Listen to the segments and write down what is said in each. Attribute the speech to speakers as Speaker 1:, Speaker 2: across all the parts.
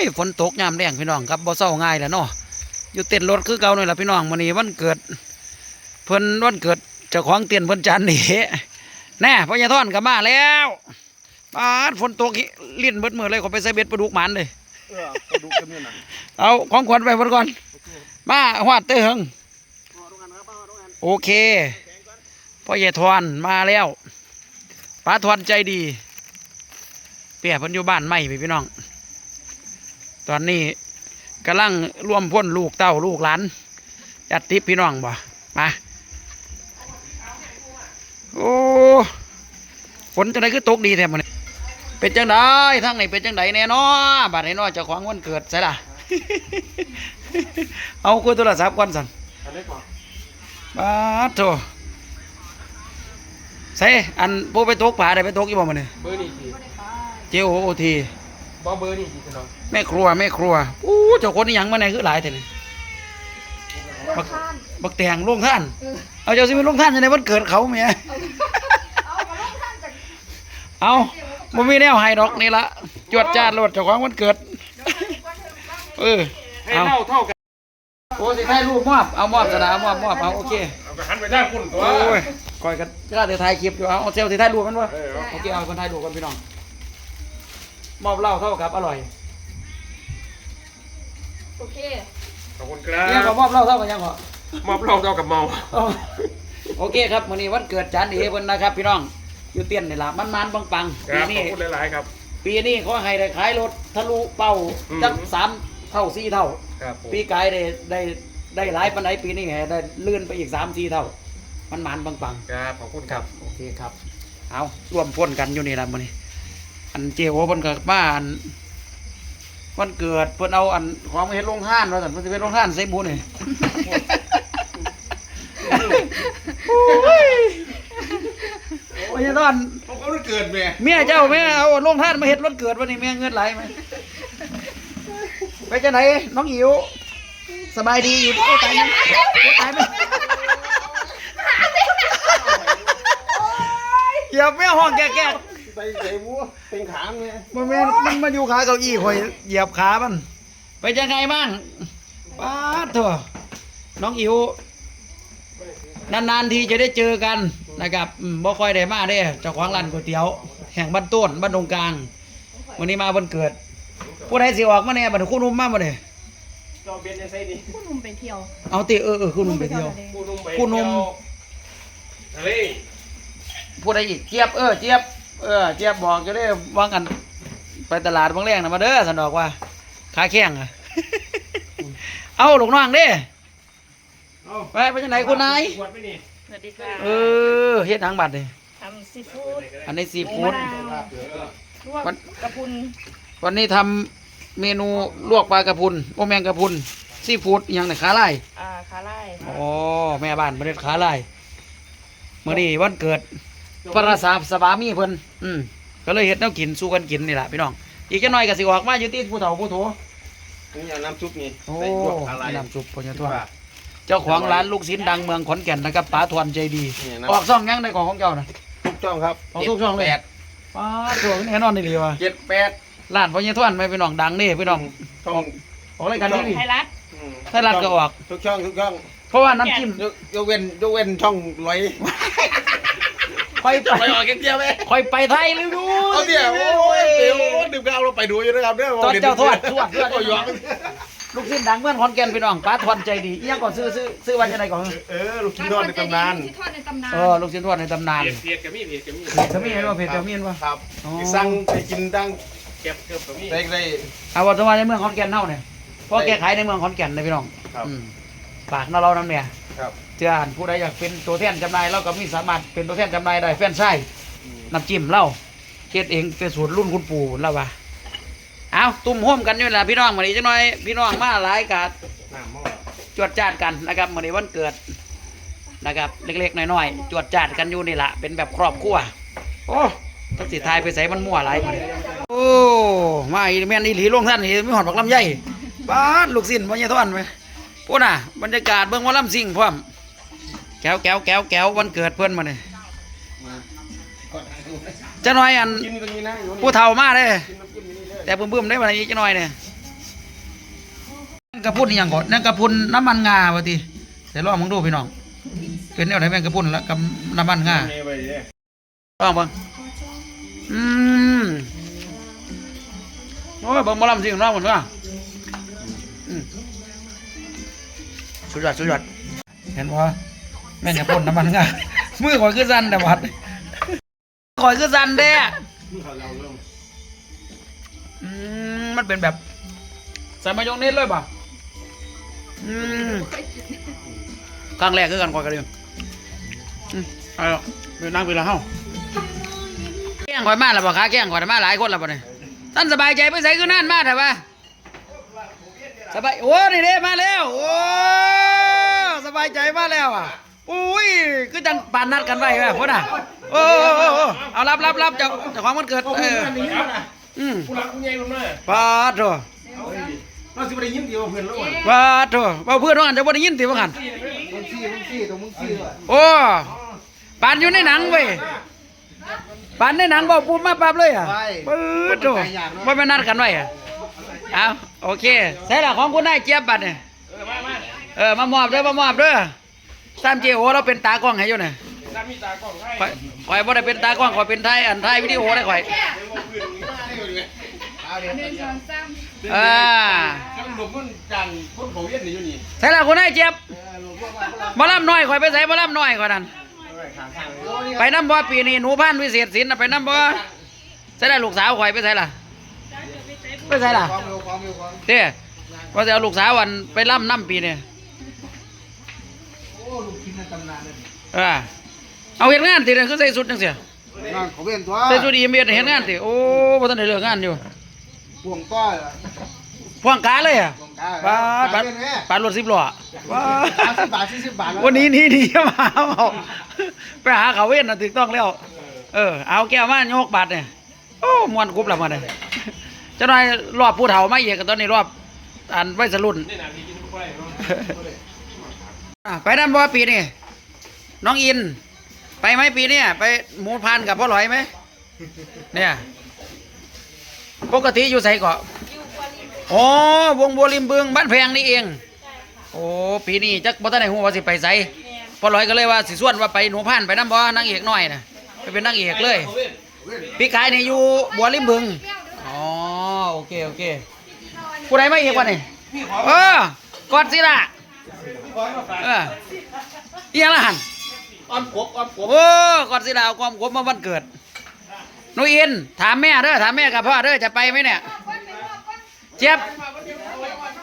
Speaker 1: ยฝนตกยามแรงพี่น้องครับบ่เศร้าง่ายแหล้วเนาะอยู่เต้นรถคือเก่านี่แหละพี่น้องมื้อนี้วันเกิด เพิ่นวันเกิดเจ้าของเตียนเพิ่นจันนี่แน่พ่อใหญ่ท่อนก็มาแล้วปาดฝนตกลิ้นเบิดมือเลยขอไปใส่เบ็ดปลาดุกหมันเลย
Speaker 2: เออมาดูกันเนี่ยนะ
Speaker 1: เอาของขวัญไปเพิ่นก่อน มาฮอดเต้อเฮงโอเคพ่อใหญ่ทอนมาแล้วป้าทอนใจดีเปียเพิ่นอยู่บ้านใหม่พี่พี่น้อง ตอนนี้กำลังร่วมพ่นลูกเต้าลูกหลานจัดทิพย์พี่น้องบ่มาโอ้ฝนจังไดคือตกดีแท้มันเป็นจังไดทั้งไหนเป็นจังไดแน่นอบัดนี้นอเจ้าของวันเกิดใช่ล่ะเอาคุยโทรศัพท์ก่อนสั่น
Speaker 2: อันนี้ก่อน
Speaker 1: บาดโถใส่อันพวกไปตกป่าได้ไปตกอีบ่มันนี่
Speaker 2: เบอร์นี่สิ
Speaker 1: เจโอโอที
Speaker 2: บ่เบอร์นี่สิพี่น้อง
Speaker 1: แม่ครัวแม่ครัวอู้เจ้าคนนี่ยังมาไหนคือหลายแต่นี่บักบักแตงลงท่าน เอาเจ้าสิไปลงท่านยังไงวันเกิดเขาเมีย
Speaker 3: เอามาลงท่านจาก
Speaker 1: เอาบ่มีแนวให้ดอกนี่ละจวดจ้าดโลดเจ้าของวันเกิด เออ
Speaker 2: ให้
Speaker 1: เอา
Speaker 2: เท่าเท่ากัน
Speaker 1: โอ้สิให้รูปมอบ เอามอบสนามมอบมอบเอาโอเค
Speaker 2: เอาไปหันไปด้านคุณตัว
Speaker 1: โอ้ยคอยกันกล้าจะถ่ายคลิปอยู่เอาเอาเซลล์ที่ถ่ายรูปมันวะ
Speaker 2: เออเอา
Speaker 1: โอเคเอาคนถ่ายรูปกันพี่น้อง มอบเหล้าเท่ากับอร่อย
Speaker 3: โอเค
Speaker 2: ขอบคุณครั
Speaker 1: ยังก็
Speaker 2: บ
Speaker 1: มอบเหล้าเท่ากันยังก็
Speaker 2: มอบเราเท่ากับเมา
Speaker 1: เอาโอเคครับวันนี้วันเกิดจานเอเพิ่นนะครับ พี่น้องอยู่เตี้ยนนี่ล่ะมันมันๆปังปังๆ
Speaker 2: ค
Speaker 1: ปี
Speaker 2: รับ
Speaker 1: นี้
Speaker 2: ขอบคุณหลาย ๆ ครับ
Speaker 1: ปีนี้เขาให้ได้ขายรถทะลุเป้า
Speaker 2: อืม
Speaker 1: จักสามเท่าสี่เท่า
Speaker 2: ครับผม
Speaker 1: ปีกายได้ได้ได้หลายปันไดปีนี้ไงได้เลื่อนไปอีกสามสี่เท่า มันมันปังปังๆ
Speaker 2: ครับขอบคุณครับ
Speaker 1: โอเคครับ เอาร่วมพ่นกันอยู่นี่ละมื้อนี้ อันเจียวเพิ่นก็มาอันวันเกิดเพิ่นเอาอันของมาเฮ็ดโรงทานว่าซั่นเพิ่นสิเป็นโรงทานใส่บุญนี่โอ้ยโอ้ยตอน
Speaker 2: เขาเขาได้เกิดแม่
Speaker 1: เมียเจ้าแม่เอาโรงทานมาเฮ็ดวันเกิดวันนี้แม่เงินไหลไหมไปจังไหนน้องอิ๋วสบายดีอยู่โอ้ตายยังโอ้ตายไหมอย่าแม่ห้องแก่
Speaker 2: ไปใส่บัวเป็นขางเนี่ย
Speaker 1: ๆมันแม่นมันมาอยู่ขาเก้าอี้ข่อยเหยียบขามัน ไปยังไงบ้างป้าดเถอะน้องอิ๋วนานๆทีจะได้เจอกันนะครับอืมบ่ค่อยได้มาเด้เจ้าของร้านก๋วยเตี๋ยว แห่งบ้านต้นบ้านตรงกลาง วันนี้มาวันเกิด ผู้ใดสิออกมาเนี่ยบัดนี้คุณนุ่มมาบ่เนี่ย
Speaker 2: จอเบียนยังไงดี
Speaker 3: ผู้หนุ่มไปเที่ยว
Speaker 1: เอาติเออเออคุณนุ่มไปเที่ยว
Speaker 2: ผู้นุ่มไป
Speaker 1: ผู้นุ่ม
Speaker 2: ทะเล
Speaker 1: ผู้ใดอีกเจี๊ยบเออเจี๊ยบ เออเจี๊ยบบอกจะได้วางกัน ไปตลาดบางแรงนะมาเด้อสันดอกว่าขาแข้งอะเอาลูกน้องเด้
Speaker 2: เอา
Speaker 1: ไปไปจังไหนคุณนาย
Speaker 2: ขวดไปนี่
Speaker 3: สวัสดีค่ะ
Speaker 1: เออเฮ็ดทางบัตรเลย
Speaker 3: ทำซีฟู้ด
Speaker 1: อันนี้ซีฟู้ด
Speaker 3: ลวก
Speaker 1: วัน
Speaker 3: กระพุน
Speaker 1: วันนี้ทำเมนูลวกปลากระพุนโอแมงกระพุนซีฟู้ดอหย่างไหนขาลาย
Speaker 3: อ่าคาไล่
Speaker 1: อ๋อแม่บ้านประเด็ขาลายเมื่อนี้วันเกิด พระราชาสวามีเพิ่นอืมก็เลยเฮ็ดแนวกินสู้กันกินนี่แหละพี่น้อง อีกจักหน่อยก็สิออกมาอยู่ที่ผู้เฒ่าผู้โถ
Speaker 2: นี่อย่างน้ำซุปนี่
Speaker 1: โอ้
Speaker 2: ใส่พวกอะไร
Speaker 1: น้ำซุปพญาทวดเจ้าของร้านลูกชิ้นดังเมืองขอนแก่นนะครับป๋าทวนใจดี
Speaker 2: นี่นะ
Speaker 1: ออกซ่องยังในของของเจ้านะ
Speaker 2: ทุกช่องครับ
Speaker 1: ออกทุกช่องเลย
Speaker 2: แปด
Speaker 1: ป๋าตัวแน่นอนนี่เลยว่ะ
Speaker 2: เจ็ดแปด
Speaker 1: ร้านพญาทวนไม่พี่น้องดังนี่พี่น้อง
Speaker 2: ช่อง
Speaker 1: ออกรายการนี้ดิ
Speaker 3: ไทยรัฐ
Speaker 2: อืม
Speaker 1: ไทยรัฐก็ออก
Speaker 2: ทุกช่องทุกช่อง
Speaker 1: เพราะว่าน้ำจิ้ม
Speaker 2: ยกยกเว้นยกเว้นช่องร้อย
Speaker 1: ค่อยไป
Speaker 2: ไปออกกันเจียวไหม
Speaker 1: ค่อยไปไทยเลยดู
Speaker 2: เอาเดี๋ยวโอ้ยเดี๋ยวดื่มกาวเราไปดูอยู่นะครับเด้อ
Speaker 1: ตอนเจ้าทวดทวดทวด
Speaker 2: ก็ยอม
Speaker 1: ลูกชิ้นดังเมืองขอนแก่นพี่น้องป๋าทวนใจดีอีหยังก่อนซื้อซื้อซื้อวันจะไหนก่อน
Speaker 2: เออลูกชิ้นทอดในตำนาน
Speaker 3: ที่ทอดในตำนาน
Speaker 1: เออลูกชิ้นทวดในตำนาน
Speaker 2: เพียดเพียดกับมีเพียดกับมี
Speaker 1: เผ็ดขมิ้นว่าเผ็ดขมิ้นว่า
Speaker 2: ครับ
Speaker 1: อ๋อ
Speaker 2: สั่งไปกินตั้งเก็บเก็บกับมีได้ได้
Speaker 1: เอาว่าจะมาในเมืองขอนแก่นเท่าเนี่ยเพราะแกขายในเมืองขอนแก่นเลยพี่น้อง
Speaker 2: ครับ
Speaker 1: อืมปากนาเราน้ำเนี่ย
Speaker 2: ครับ
Speaker 1: เจ้าอ่านผู้ใดอยากเป็นตัวแทนจำหน่ายเราก็มีสามารถเป็นตัวแทนจำหน่ายได้แฟนไส้น้ำจิ้มเหล้าเฮ็ดเองเป็นสูตรรุ่นคุณปู่แล้วว่าเอาตุ่มห่มกันอยู่แหละพี่น้องวันนี้จังหน่อยพี่น้องมาหลายกาด
Speaker 2: น้ำหม้อ
Speaker 1: จวดจาดกันนะครับวันนี้วันเกิดนะครับ เล็กๆน้อยๆจวดจาดกันอยู่นี่แหละเป็นแบบครอบครัวโอ้ทักสิทายไปใส่มันมั่วหลายมาเลยโอ้มาอีแม่นอีหลีลงท่านนี่ไม่หอดบักลำไยบ้านลูกสิ้นวันยทอนไหม พูดน่ะ บรรยากาศเบิ่งหว่าลำซิ่งพร้อมแก้วแก้วแก้วแก้ววันเกิดเพื่อนมาเนี่ยจะน้อยอัน
Speaker 2: กินตรงนี้นะอยู่นี่
Speaker 1: ผู้เฒ่ามาเลย
Speaker 2: กินน้ำจิ้มนี่เลย
Speaker 1: แต่เบิ่มๆได้มาอีกจะน้อยเนี่ยกะพรุนนี่หยังก่อนแมงกะพรุนน้ำมันงาว่าติแต่ลองมึงดูพี่น้อง เป็นแนวไหนแมงกะพรุนแล้วกับน้ำมันงา
Speaker 2: นี่ไปดิ
Speaker 1: ลองเบิ่งอืมโอ้ยเบิ่งหมอลำสิของน้องหมดว่าอืม สุดยอดสุดยอดเห็นบ่แม่งกะพรุนน้ำมันงามือข่อยคือสั่นแต่วัดข่อยคือสั่นแท้มันเป็นแบบใส่มายองเนสเลยป่ะอืมครั้งแรกคือกันข่อยกันเลยเอาไปนั่งไปละเฮาแกล้งข่อยมาแล้วบ่คะแกล้งข่อยมาหลายคนแล้วบ่เนี่ยท่านสบายใจไปใส่คือนั่นมาเถอะวะสบายโอ้นี่เด้มาแล้วโอ้ บายใจมาแล้วอะอุ้ยคือจังปานนัดกันไว้แม่พุ่นน่ะโอ้โอ้โอ้โอ้เอารับรับรับเจ้าเจ้าของวันเกิดเอออืม
Speaker 2: กูรักกูใหญ่ลงเลย
Speaker 1: ปาดโถ
Speaker 2: เราสิไปได้ยินเดียวเพื่อนแล้ววัน
Speaker 1: ปาดโถเว้าเพื่อนว่างั้นจะบ่ได้ยินติว่างั้น
Speaker 2: มึงซี่มึงซี่ตรงมึงซี่ด้วย
Speaker 1: โอ้ปานอยู่ในหนังเว้ยปานในหนังบอกปุ๊บมาปั๊บเลยอะปื๊ดโถบ่แม่นนัดกันไว้อะเอาโอเคใช่ละของคุณนายเจี๊ยบบัดเนี่ย เออมามอบเด้อมามอบเด้อสามเจโอเราเป็นตากล้องให้อยู่เนี่ยข่อยข่อยบ่ได้เป็นตากล้องข่อยเป็นไทยอันไทยวิดีโอได้ข่อยอ่า
Speaker 2: จังหลบมันจังคนเขาเวียนนี่อยู่นี่
Speaker 1: ใช่ละคุณนายเจี๊ยบบ่ลำน้อยข่อยไปใส่บ่ลำน้อยข่อยนั่นไปน้ำบ่ปีนี้หนูพันธุ์วิเศษศิลป์น่ะไปน้ำบ่ใช่ละลูกสาวข่อยไปใส่ละไปใส่ละ
Speaker 2: ความเร็วความเร็วความ
Speaker 1: เด้ว่าจะเอาลูกสาววันไปล่ำน้ำปีเนี่ย
Speaker 2: โอ้ ลูกชิ้นในตำนานเลย
Speaker 1: เออเอาเห็นงานติเนี่ยคือใส่สุดจังเสีย
Speaker 2: งานเขาเวียนตัว
Speaker 1: ใส่สุดอีเมียเห็นงานติโอ้บ่ทันได้เลิกงานอยู่
Speaker 2: พวงต้อย
Speaker 1: พ่วงกาเลยอะ
Speaker 2: พวงกา
Speaker 1: ปาด
Speaker 2: ปา
Speaker 1: ปา
Speaker 2: ด
Speaker 1: ด
Speaker 2: แม่
Speaker 1: ปาดรถสิบล้อว้า
Speaker 2: สามสิบบาทสี่สิบบาทแล้ว
Speaker 1: วันนี้นี่นี่มาเอาไปหาเขาเว้นน่ะถูกต้องแล้ว เออ เอาแก้วมาโยกบาทเนี่ยโอ้มวนกรุบแล้วมาเนี่ยเจ้าหน่อยรอบผู้เฒ่ามาอีกกันตอนนี้รอบอันไว้สรุ่นอะ ไปนั่นบ่ปีนี่น้องอิน ไปไหมปีเนี้ไปหมูพันกับพ่อหลอยไหมเนี่ย ปกติอยู่ใส่เกาะโอ้วงบัวริมบึงบ้านแพงนี่เอง โอ้ปีนี้จักบ่ทันได้ฮู้ว่าสิไปไสพ่อหลอยก็เลยว่าสิส่วนว่าไปหนูพันไปน้ำบ่นางเอกน้อยน่ะไปเป็นนางเอกเลยพี่กายนี่อยู่บัวริมบึงอ๋อโอเคโอเคผู้ใดมาอีกวะนี่เออกอดสิล่ะ เออเอียงละหัน
Speaker 2: อ้อมกบอ้อมกบ
Speaker 1: โอ้ก่อนสิลาวความคมมาวันเกิดหนูอินถามแม่เด้อถามแม่กับพ่อเด้อจะไปไหมเนี่ย เจี๊ยบ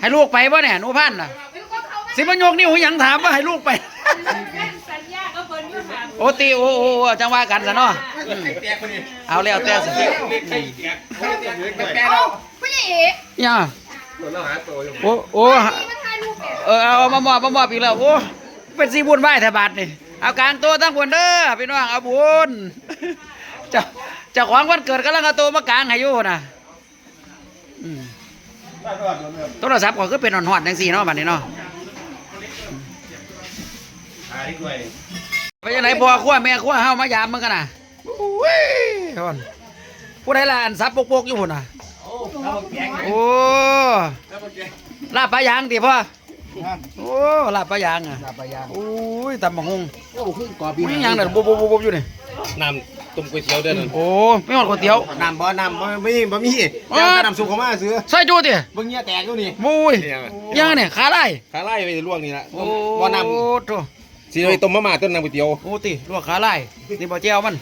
Speaker 1: ให้ลูกไปป่ะเนี่ยหนูพันธุ์น่ะ สิบโยกนิ้วหยังถามว่าให้ลูกไป
Speaker 3: สัญญาก็เพิ่นอยู่ถาม
Speaker 1: โอ้ตีโอ้โอ้โอ้จังว่ากันซะเนาะอืม
Speaker 2: แตกคนนี้
Speaker 1: เอาแล้วแต่สิ
Speaker 2: เด็กไข่แตกเขาแตกแตกแตกแล้ว
Speaker 3: ผู้ใหญ่เอ๋
Speaker 1: ย่า
Speaker 2: ตัวน้องหาตัวอยู่
Speaker 1: โอ้โอ้
Speaker 3: มาถ่ายรูปเนี่ย
Speaker 1: เออเอาเอามามอบมามอบอีกแล้วโอ้เป็นสีบุญไหวแถบาทนี่เอากลางตัวทั้งบนเด้อพี่น้องเอาบุญเจ้าเจ้าของวันเกิดกำลังเอาตัวมากลางให้อยู่นะอืมโทรศัพท์ก็คือเป็นหอนๆจังสี่เนาะบัดนี้เนาะไปยังไหนพ่อขั้วแม่ขั้วเฮามายามมึงกันน่ะอุ้ยฮอนผู้ใดล่ะอันซับโปกๆอยู่พุ่นน่ะ
Speaker 2: โอ้
Speaker 1: ลาบปลายางติพ่อ โอ้ลาบปลายางอะ
Speaker 2: ลาบยาง
Speaker 1: โอ้ยตำบักฮง
Speaker 2: โอ้ขึ้นกอบี
Speaker 1: มีหยังน่ะบุบบุบบุบอยู่นี่
Speaker 2: น้ำต้มก๋วยเตี๋ยวเด้อนั่น
Speaker 1: โอ้ไม่หอดก๋วยเตี๋ยว
Speaker 2: น้ำบ่น้ำบ่ไม่บ่มียางน้ำซุปเขามาซื้อ
Speaker 1: ใส่จูติ
Speaker 2: เบิ่งเงี้ยแตกอยู่นี่
Speaker 1: มุ้ยยังเนี่ยขาไล่
Speaker 2: ขาไล่ไปลวกนี่ละ
Speaker 1: โอ้
Speaker 2: บ่น้
Speaker 1: โถำ
Speaker 2: สิไปต้มมาม่าต้นน้ำก๋วยเตี๋ยว
Speaker 1: โอ้ติลวกขาไล่นี่บ่เจียวมัน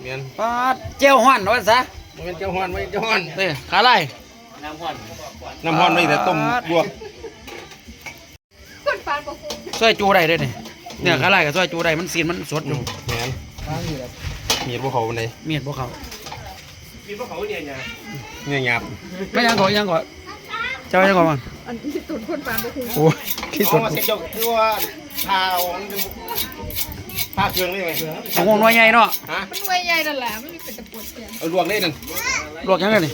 Speaker 2: เมียน
Speaker 1: ปาดเจียวฮ้อนว่าซะ
Speaker 2: มันเป็นเจ้าฮ้อนไว้เจ้าฮ้อน
Speaker 1: เด้ขาไล่
Speaker 2: น้ำฮ้อนไว้แต่ต้มลวก
Speaker 3: คนฟานบ่คุ้ม
Speaker 1: ซอยจูได้เด้นี่เนี่ยขาไล่กับซอยจูได้มันซีนมันสดอยู่
Speaker 2: เมียนมีดบ่เขาบันได
Speaker 1: เมียดบ่เข้า
Speaker 2: เนี่ยหยาบ
Speaker 1: ไม่ยังก่อยังก่อเจ้ายังก่อมัน
Speaker 3: อันที่ตุนคนฟานบ่คุ้ม
Speaker 1: โอ้ยที่สุด
Speaker 2: เอามาเซ็ตเจ้าคือว่าพาเอาพาเครื่องนี่ไหม
Speaker 1: ของงหน่วยใหญ่เนาะ
Speaker 2: ฮะ
Speaker 3: มันไว้ใหญ่นั่นแหละมันมีเป็นตะปวดเสียง
Speaker 2: เอาลวกได้นั่น
Speaker 1: ลวกยังไงนี่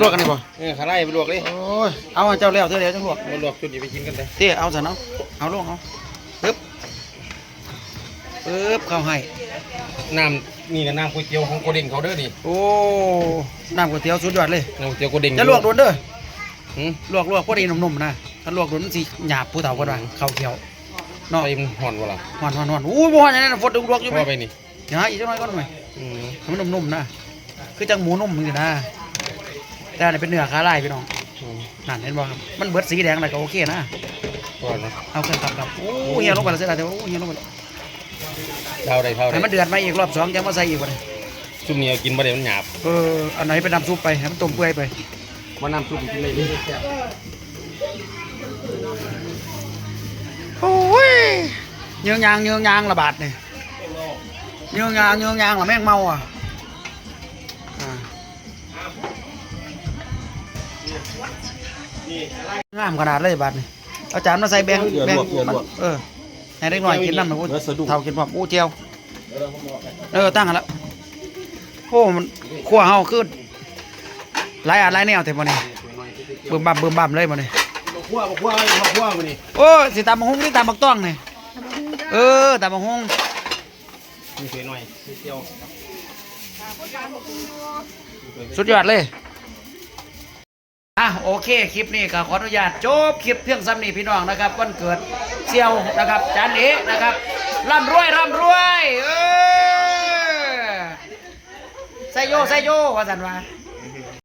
Speaker 1: ลวกกันนี่บ่
Speaker 2: เออขาไล่ไปลวกเลย
Speaker 1: โอ้ยเอาให้เจ้าแล้วเท่าเดียวจังลวก
Speaker 2: มาลวกจุดนี้ไปกินกันเลย
Speaker 1: เตี้ยเอาซะเนาะเอาลงเอาปึ๊บปึ๊บเข้าให้
Speaker 2: น้ำนี่กับน้ำก๋วยเตี๋ยวของโกเด้งเขาเด้อนี่
Speaker 1: โอ้น้ำก๋วยเตี๋ยวสุดยอดเลย
Speaker 2: น้ำก๋วยเตี๋ยวโกเด้ง
Speaker 1: จะลวกโดนเด้อ
Speaker 2: หืม
Speaker 1: ลวกลวกพอดีหนุ่มๆนะถ้าลวกโดนมันสิหยาบผู้เฒ่าเพิ่นว่าข้าวเขียวเนาะ
Speaker 2: ไปมันห่อนวะล่ะ
Speaker 1: หวานหวานหวานอู้บ่หวานอย่างนั้นนะฝนลวกๆอยู่ไหม
Speaker 2: พ่อไปนี่
Speaker 1: เดี๋ยวหาอีกจักหน่อยก่อนหน่อย
Speaker 2: อืม
Speaker 1: ให้มันนุ่มๆนะคือจังหมูนุ่มนี่นะ แต่อันนี้เป็นเนื้อขาลายพี่น้อง
Speaker 2: อืม
Speaker 1: นั่นเห็นบ่ครับมันเบิดสีแดงแล้วก็โอเคนะ
Speaker 2: ก่อนนะ
Speaker 1: เอาเครื่องตับครับโอ้เฮียลงไปแล้วเสียดายแต่ว่าโอ้เฮียลงไปแล้ว
Speaker 2: เท่าใดเท่าใด
Speaker 1: ให้มันเดือดมาอีกรอบสองจะมาใส่อีกบ่เนี่ย
Speaker 2: ซุปนี้เอากินบ่ได้มันหยาบ
Speaker 1: เอออันไหนเป็นน้ำซุปไปให้มันต้มเปื่อยไป
Speaker 2: มันน้ำซุปกินเลยนี่
Speaker 1: โอ้ยเยืองยางเยืองยางระบาดเนี่ยเยืองยางเยืองยางละแม่งเมาอะ งามขนาดเลยบาดนี่เอาจารย์มาใส่แบงแบงมันเออให้เด็กน้อยกินน้ำนะพูดเท่ากินพร้อมอู้เจียวเออตั้งกันแล้วโอ้มันขั้วเฮาขึ้นหลายอันหลายแนวแต่บ่นี่เบิ่มบั่มเบิ่มบั่มเลยบ่นี่
Speaker 2: บักคั่วบักคั่วบักคั่วมานี่
Speaker 1: โอ้ยสิตามบักฮุงนี่ตามบักต้องนี่
Speaker 3: ทำบักหุ่งจ้า
Speaker 1: เออตามบักฮุง
Speaker 2: มีเสียหน่อยมีเจียว
Speaker 3: คนปานบักหุ่ง
Speaker 1: สุดยอดเลยอะ โอเคคลิปนี้ก็ขออนุญาตจบคลิปเพียงซ้ำนี้พี่น้องนะครับวันเกิดเซียวนะครับจานเอ๋นะครับร่ำรวยร่ำรวยเออไซโยไซโยว่าสันว่า